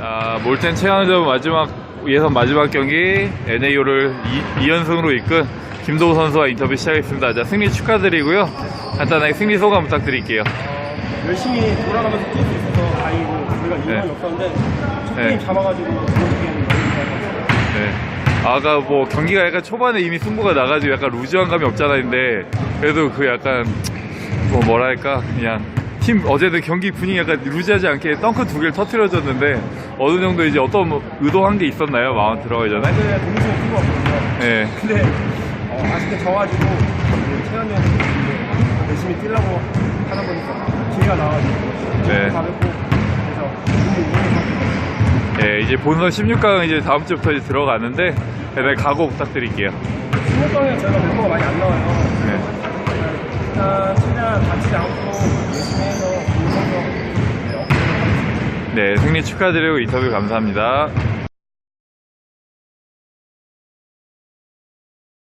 아, 몰텐 최강전 마지막 예선 마지막 경기 NAO를 2, 연승으로 이끈 김도우 선수와 인터뷰 시작했습니다. 자, 승리 축하드리고요. 간단하게 승리 소감 부탁드릴게요. 열심히 돌아가면서 뛸 수 있어서 다행이고 우리가 이만이 네. 없었는데 첫 네. 게임 잡아가지고. 네. 아까 뭐 경기가 약간 초반에 이미 승부가 나가지고 약간 루즈한 감이 없잖아 있는데 그래도 그 약간 뭐 뭐랄까 그냥 팀 어제는 경기 분위기 약간 루즈하지 않게 덩크 두 개를 터트려줬는데 어느 정도 이제 어떤 뭐 의도한 게 있었나요 마음 들어가기 전에? 어제 동시에 뛰고 왔거든요. 네. 근데 어, 아쉽게 져가지고 형이 이제 열심히 뛰려고 하다 보니까 기회가 나와가지고 네. 가볍고 그래서 너무 이기고 네, 이제 본선 16강 이제 다음 주부터 이제 들어가는데 대단히 각오 부탁드릴게요. 16강에 저희가 멤버가 많이 안 나와요. 네. 일단 최대한 다치지 않고 열심히 해서 좋은 성적 네, 얻도록 하겠습니다. 네, 승리 축하드리고 인터뷰 감사합니다.